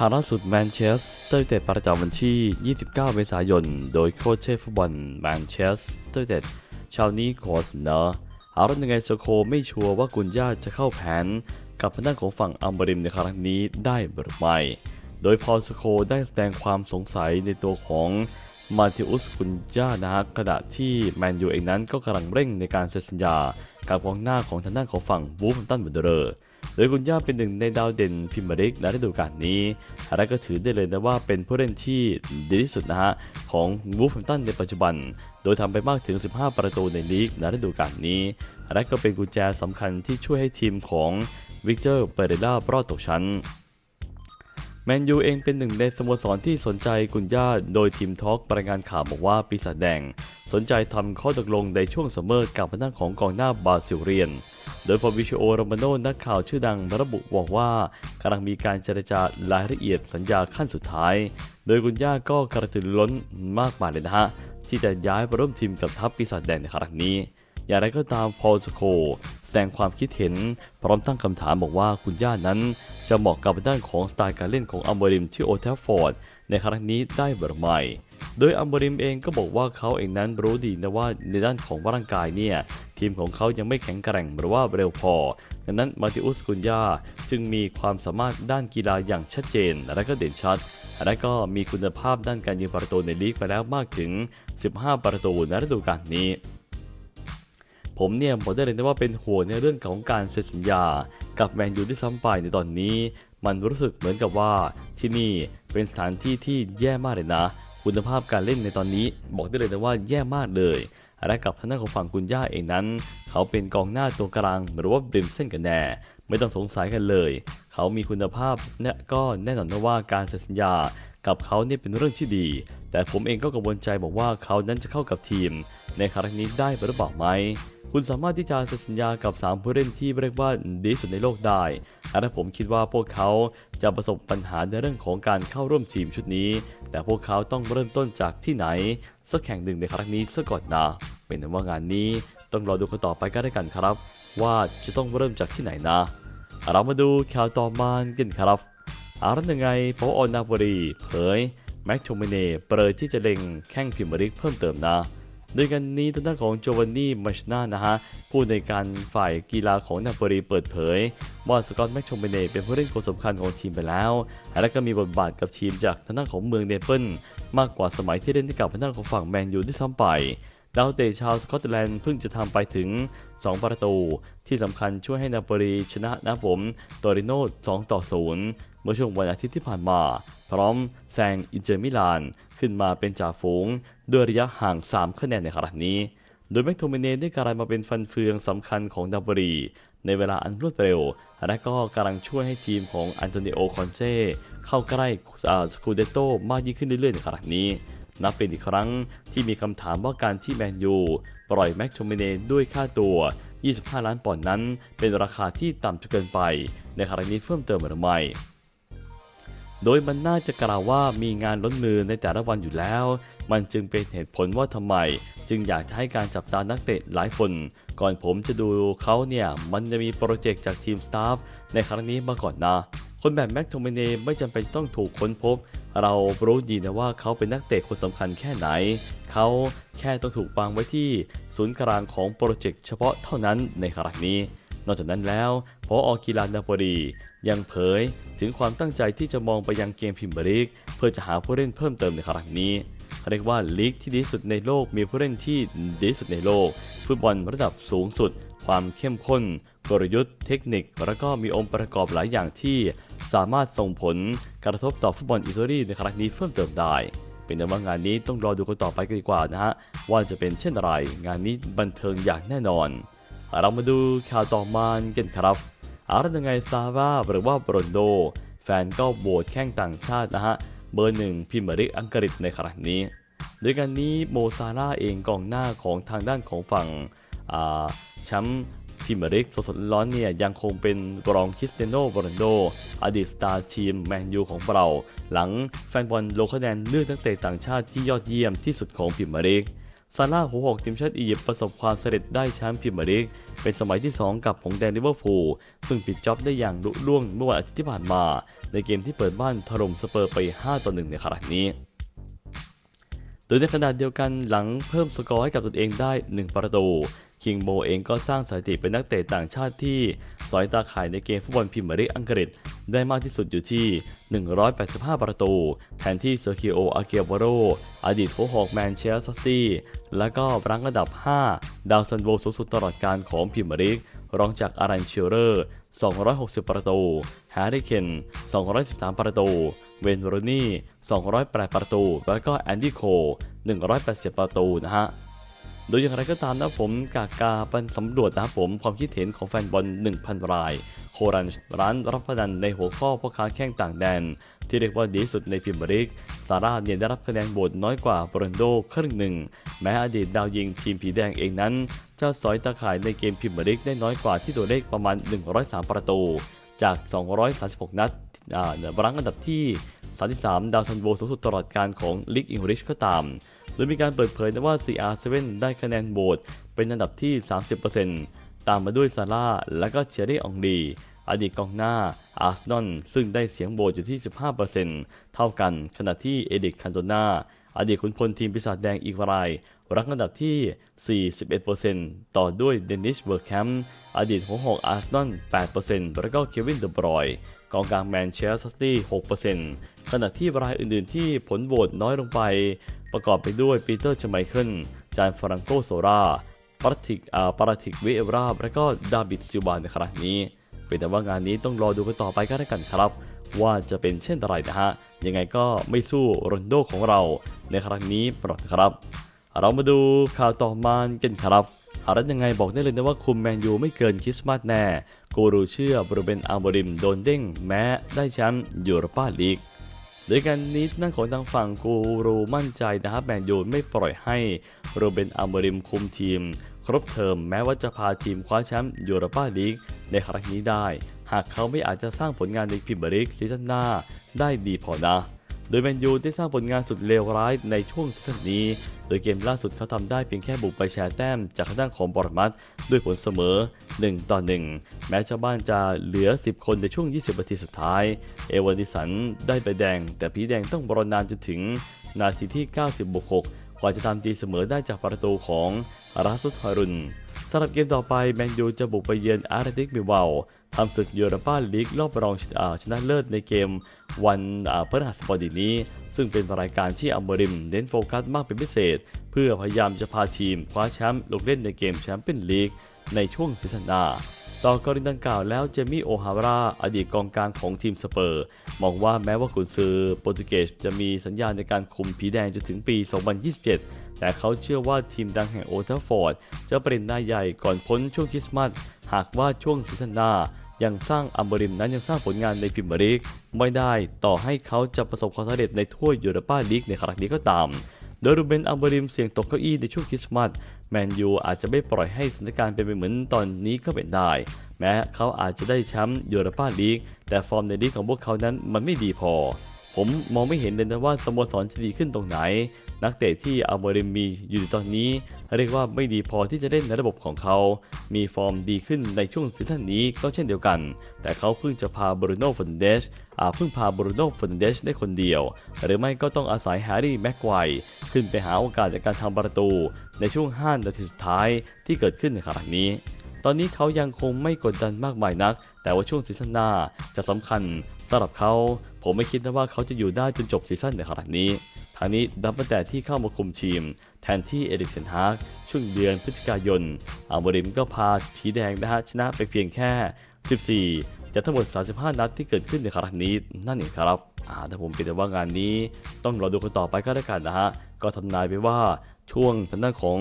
ข่าวล่าสุดแมนเชสเตอร์ยูไนเต็ดประจำวันที่ 29 เมษายน โดยโค้ชเชฟฟุตบอลแมนเชสเตอร์ยูไนเต็ดชาวนี้ขอเสนอหากว่ายังไงโซโคไม่ชัวร์ว่ากุนย่าจะเข้าแผน กับทางด้านของฝั่งอัมบริมในครั้งนี้ได้หรือไม่ โดยพอลสโคได้แสดงความสงสัยในตัวของมาติอุสกุนย่านะฮะขณะที่แมนยูเองนั้นก็กำลังเร่งในการเซ็นสัญญา กับกองหน้าของทางด้านของฝั่งบูฟตันเบเดอร์ โดยกุนย่าเป็นหนึ่งในดาวเด่นพรีเมียร์ลีกในฤดูกาลนี้และก็ถือได้เลยนะว่าเป็นผู้เล่นที่ดีที่สุดนะฮะของวูฟแฮมตันในปัจจุบัน โดยทำไปมากถึง 15 ประตูในลีกในฤดูกาลนี้ และก็เป็นกุญแจสำคัญที่ช่วยให้ทีมของวิกเตอร์เปเรล่ารอดตกชั้นแมนยูเองเป็นหนึ่งในสโมสรที่สนใจกุนย่าโดยทีมทอล์กรายงานข่าวบอกว่าปีศาจแดง สนใจทำข้อตกลงในช่วงซัมเมอร์กับพนักของกองหน้าบาซิลเรียน โดยฟอวิชโอโรมาโนนักข่าวชื่อดังระบุบอกว่ากำลังมีการเจรจารายละเอียดสัญญาขั้นสุดท้าย โดยกุนย่าก็กระตือรือร้นมากมายเลยนะฮะ ที่จะย้ายไปร่วมทีมกับทัพปีศาจแดงในครั้งนี้ อย่างไรก็ตามพอลสโคแสดงความคิดเห็น พร้อมตั้งคำถามบอกว่าคุณย่านั้น จะเหมาะกับด้านของสไตล์การเล่นของอัมเบริมที่โอเทลฟอร์ดในครั้งนี้ได้หรือไม่ โดยอัมบริมเองก็บอกว่าเขาเองนั้นรู้ดีนะว่าในด้านของร่างกายเนี่ยทีมของเขายังไม่แข็งแกร่งหรือว่าเร็วพอ ดังนั้นมาติอุสกุนยาจึงมีความสามารถด้านกีฬาอย่างชัดเจน และก็เด่นชัด และก็มีคุณภาพด้านการยิงประตูในลีกไปแล้วมากถึง 15 ประตูในฤดูกาลนี้ผมเนี่ยบอกได้เลยนะว่าเป็นห่วงในเรื่องของการเซ็นสัญญา กับแมนยูที่ซ้ำไปในตอนนี้ มันรู้สึกเหมือนกับว่าที่นี่เป็นสถานที่ที่แย่มากเลยนะ คุณภาพการเล่นในตอนนี้บอกได้เลยนะว่าแย่มากเลย และกับทางด้านของฝั่งกุนย่าเองนั้น เขาเป็นกองหน้าตัวกลางหรือว่าเริมเส้นกันแน่ ไม่ต้องสงสัยกันเลย เขามีคุณภาพเนี่ยก็แน่นอนนะว่าการเซ็นสัญญากับเขาเนี่ยเป็นเรื่องที่ดี แต่ผมเองก็กังวลใจบอกว่าเขานั้นจะเข้ากับทีม ในครั้งนี้ได้หรือเปล่าไหม คุณสามารถที่จะเซ็นสัญญากับ 3 ผู้เล่นที่เรียกว่าดีสุดในโลกได้และผมคิดว่าพวกเขาจะประสบปัญหาในเรื่องของการเข้าร่วมทีมชุดนี้ แต่พวกเขาต้องเริ่มต้นจากที่ไหนสักแข่งหนึ่งในครั้งนี้ซะก่อนนะ เป็นว่างานนี้ต้องรอดูกันต่อไปก็ได้กันครับ ว่าจะต้องเริ่มจากที่ไหนนะ เรามาดูข่าวต่อมากันครับอารันยังไงโปออนนาบรีเผยแม็กโทมเน่เปิดที่จะเล็งแข่งพิมริกเพิ่มเติมนะ โดยกันนี้ทางด้านของโจวานนี่มัชนานะฮะผู้ในการฝ่ายกีฬาของนาโปลีเปิดเผยว่าสกอตแม็กชมเบเน่เป็นผู้เล่นคนสำคัญของทีมไปแล้ว และก็มีบทบาทกับทีมจากทางด้านของเมืองเนเปิลมากกว่าสมัยที่เล่นให้กับทางด้านของฝั่งแมนยูที่ซ้ำไปดาวเตะชาวสกอตแลนด์เพิ่งจะทำไปถึง 2 ประตู ที่สำคัญช่วยให้นาโปลีชนะนะผม โตริโน่2ต่อ0 มื่อช่วงวันอาทิตย์ที่ผ่านมา พร้อมแซงอินเตอร์มิลาน ขึ้นมาเป็นจ่าฝูง ด้วยระยะห่าง 3 คะแนนในครั้งนี้ โดยแม็กโทมิเน่ได้กลายมาเป็นฟันเฟืองสำคัญของนาโปลีในเวลาอันรวดเร็ว และก็กำลังช่วยให้ทีมของอันโตนิโอคอนเซ่เข้าใกล้สกูเดโตมากยิ่งขึ้นเรื่อยๆในครั้งนี้นับเป็นอีกครั้งที่มีคำถามว่าการที่แมนยูปล่อยแม็กโทมิเนด้วยค่าตัว 25 ล้านปอนด์นั้น เป็นราคาที่ต่ำจนเกินไป ในครั้งนี้เพิ่มเติมหรือไม่ โดยมันน่าจะกล่าวว่ามีงานล้นมือในแต่ละวันอยู่แล้ว มันจึงเป็นเหตุผลว่าทำไม จึงอยากจะให้การจับตานักเตะหลายคน ก่อนผมจะดูเขาเนี่ย มันจะมีโปรเจกต์จากทีมสตาฟในครั้งนี้มาก่อนนะ คนแบบแม็กโทมเนไม่จำเป็นต้องถูกค้นพบ เรารู้ดีนะว่าเขาเป็นนักเตะคนสำคัญแค่ไหน เขาแค่ต้องถูกวางไว้ที่ศูนย์กลางของโปรเจกต์เฉพาะเท่านั้นในครั้งนี้ นอกจากนั้นแล้วพออกีฬานาโปลียังเผยถึงความตั้งใจที่จะมองไปยังเกมพิมพ์ลีกเพื่อจะหาผู้เล่นเพิ่มเติมในครั้งนี้เรียกว่าลีกที่ดีสุดในโลกมีผู้เล่นที่ดีสุดในโลก ฟุตบอลระดับสูงสุด ความเข้มข้น กลยุทธ์เทคนิค แล้วก็มีองค์ประกอบหลายอย่างที่สามารถส่งผลกระทบต่อฟุตบอลอิตาลีในครั้งนี้เพิ่มเติมได้ เป็นแต่ว่างานนี้ต้องรอดูกันต่อไปกันดีกว่านะฮะว่าจะเป็นเช่นไร งานนี้บันเทิงอย่างแน่นอน เรามาดูข่าวต่อมากันครับอารันยังไงซาร่าหรือว่าบรอนโด แฟนก็โบวตแข่งต่างชาตินะฮะ เบอร์หนึ่งพิมพ์ริกอังกฤษในครั้งนี้ด้วยกันนี้โมซาร่าเองกองหน้าของทางด้านของฝั่งแชมป์พิมพ์ริกสดๆร้อนเนี่ยยังคงเป็นกรองคริสเตโนโรนัลโด อดีตสตาร์ทีมแมนยูของเรา หลังแฟนบอลโลคะแนนเลือกนักเตะต่างชาติที่ยอดเยี่ยมที่สุดของพิมพ์ริก ซาร่าหัวหอกทีมชาติอียิปต์ประสบความสำเร็จได้แชมป์พรีเมียร์ลีกเป็นสมัยที่ 2 กับหงแดงลิเวอร์พูลซึ่งปิดจ็อบได้อย่างลุล่วงเมื่อวันอาทิตย์ที่ผ่านมา ในเกมที่เปิดบ้านถล่มสเปอร์ไป 5 ต่อ 1 ในครั้งนี้ โดยในขณะเดียวกันหลังเพิ่มสกอร์ให้กับตนเองได้ 1 ประตู คิงโบเองก็สร้างสถิติเป็นนักเตะต่างชาติที่สอยตาข่ายในเกมฟุตบอลพรีเมียร์ลีกอังกฤษ ได้มากที่สุดอยู่ที่ 185 ประตู แทนที่เซอร์คิโอ อาเกียวาโรอดีตโค้ชหอกแมนเชสเตอร์ซิตี้และก็รั้งอันดับ 5 ดาวซันโวสูงสุดตลอดการของพรีเมียร์ลีกรองจากอารันเชลเลอร์ 260 ประตู แฮร์รี่เคน 213 ประตู เวนโรนี่ 208 ประตู แล้วก็แอนดี้โค 180 ประตูนะฮะโดยอย่างไรก็ตามนะผมกากาเป็นสำรวจนะครับผมความคิดเห็นของแฟนบอล 1,000 ราย โครันร้านรับพนันในหัวข้อพ่อค้าแข้งต่างแดน ที่เรียกว่าดีสุดในพรีเมียร์ลีกซาร่าเนี่ยได้รับคะแนนโหวตน้อยกว่าโบรนโดครึ่งหนึ่ง แม้อดีตดาวยิงทีมผีแดงเองนั้นจะสอยตาข่ายในเกมพรีเมียร์ลีกได้น้อยกว่าที่ตัวเลขประมาณ 103 ประตู จาก 236 นัดอ่ารั้งอันดับที่ 33 ดาวซันโวสูงสุดตลอดการของลีกอังกฤษก็ตาม โดยมีการเปิดเผยนะว่า CR7 ได้คะแนนโหวตเป็นอันดับที่ 30% ตามมาด้วยซาร่าและก็เชอรี่อองดีอดีตกองหน้าอาร์ซนอลซึ่งได้เสียงโหวตอยู่ที่ 15%เท่ากันขณะที่เอดิกคันโตนาอดีตขุนพลทีมปีศาจแดงอีกราย รังอันดับที่ 41%ต่อด้วยเดนิสเบอร์แคมป์อดีตหัวหอกอาร์เซนอล8%แล้วก็เควินเดอบรอยกองกลางแมนเชสเตอร์ซิตี้6%ขณะที่รายอื่นๆ ที่ผลโหวตน้อยลงไป ประกอบไปด้วยปีเตอร์ชไมเคิลจานฟรังโกโซรา ปาราติกอาปาราติกเวเอราบและก็ดาบิดซิลวานในครั้งนี้เป็นแต่ว่างานนี้ต้องรอดูกันต่อไปก็แล้วกันครับ ว่าจะเป็นเช่นไรนะฮะ ยังไงก็ไม่สู้โรนโดของเราในครั้งนี้ปลอดครับ เรามาดูข่าวต่อมากันครับอะไรยังไงบอกได้เลยนะว่าคุมแมนยูไม่เกินคริสต์มาสแน่ กูรูเชื่อบรูเบนอาร์โมริมโดนเด้งแม้ได้แชมป์ยูโรปาลีกโดยการนี้นั่งของทางฝั่งกูรูมั่นใจนะครับแมนยูไม่ปล่อยให้โรเบนอาร์โมริมคุมทีม ครบเทอมแม้ว่าจะพาทีมคว้าแชมป์ยูโรปาลีกในครั้งนี้ได้ หากเขาไม่อาจจะสร้างผลงานในพรีเมียร์ลีกซีซั่นหน้าได้ดีพอนะ โดยแมนยูได้สร้างผลงานสุดเลวร้ายในช่วงซีซั่นนี้ โดยเกมล่าสุดเขาทำได้เพียงแค่บุกไปแชร์แต้มจากทางด้านของบอร์มัตด้วยผลเสมอ 1 ต่อ 1 แม้ชาวบ้านจะเหลือ 10 คนในช่วง 20 นาทีสุดท้าย เอวานิสันได้ใบแดง แต่ผีแดงต้องบรอนานจนถึงนาทีที่ 90บวก6 กว่าจะตามตีเสมอได้จากประตูของราสุดฮารุนสำหรับเกมต่อไปแมนยูจะบุกไปเยือนอาร์เติกบิลเบาทำศึกยูโรปาลีกรอบรองชนะเลิศในเกมวันอ่าพฤหัสบดีนี้ ซึ่งเป็นรายการที่อัมเบริมเน้นโฟกัสมากเป็นพิเศษ เพื่อพยายามจะพาทีมคว้าแชมป์ลงเล่นในเกมแชมเปี้ยนลีกในช่วงซีซั่นหน้า ต่อกรณีดังกล่าวแล้วเจมี่โอฮาราอดีตกองกลางของทีมสเปอร์ มองว่าแม้ว่ากุนซือโปรตุเกสจะมีสัญญาในการคุมผีแดงจนถึงปี 2027 แต่เขาเชื่อว่าทีมดังแห่งโอทัฟฟอร์ด จะเป็นหน้าใหญ่ก่อนพ้นช่วงคริสต์มาสหากว่าช่วงซีซั่นหน้ายังสร้างอัมเบริมนั้นยังสร้างผลงานในพรีเมียร์ลีกไม่ได้ต่อให้เขาจะประสบความสำเร็จในถ้วยยูโรปาลีกในครั้งนี้ก็ตาม โดยรูเบนอัมเบริมเสี่ยงตกเก้าอี้ในช่วงคริสต์มาส แมนยูอาจจะไม่ปล่อยให้สถานการณ์เป็นไปเหมือนตอนนี้ก็เป็นได้ แม้เขาอาจจะได้แชมป์ยูโรปาลีกแต่ฟอร์มในลีกของพวกเขานั้นมันไม่ดีพอ ผมมองไม่เห็นเลยนะว่าสโมสรจะดีขึ้นตรงไหน นักเตะที่อัลเบริมมีอยู่ตอนนี้ เรียกว่าไม่ดีพอที่จะเล่นในระบบของเขา มีฟอร์มดีขึ้นในช่วงซีซั่นนี้ก็เช่นเดียวกัน แต่เขาเพิ่งจะพาบรูโน่ฟ r นเดชอาเพิ่งพาบรูโน่ฟ r นเดชได้คนเดียว หรือไม่ก็ต้องอาศัยแฮร์รี่แม็กไกวร์ขึ้นไปหาโอกาสในการทำประตู ในช่วง 5 นาทีสุดท้ายที่เกิดขึ้นในครั้งนี้ตอนนี้เขายังคงไม่กดดันมากมายนัก แต่ว่าช่วงซีซั่นหน้าจะสำคัญสำหรับเขา ผมไม่คิดนะว่าเขาจะอยู่ได้จนจบซีซั่นในขนาดนี้ทางนี้ดับเบิลแต่ที่เข้ามาคุมทีม แทนที่เอริกเซนฮากช่วงเดือนพฤศจิกายนอัลโมริมก็พาผีแดงนะฮะชนะไปเพียงแค่ 14 จากทั้งหมด 35 นัดที่เกิดขึ้นในครั้งนี้นั่นเองครับอ่าแต่ผมเป็นแต่ว่างานนี้ต้องรอดูกันต่อไปก็แล้วกันนะฮะ ก็ทำนายไปว่าช่วงทางด้านของ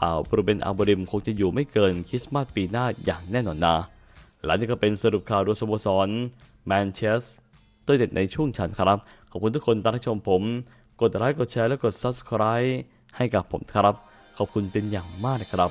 อ่าบรูเบนอัลโมริมคงจะอยู่ไม่เกินคริสต์มาสปีหน้าอย่างแน่นอนนะและนี่ก็เป็นสรุปข่าวโดยสโมสรแมนเชสเตอร์เด็ดในช่วงฉันครับ ขอบคุณทุกคนที่รับชมผม กดไลค์กดแชร์และกด Subscribe ให้กับผมครับ ขอบคุณเป็นอย่างมากนะครับ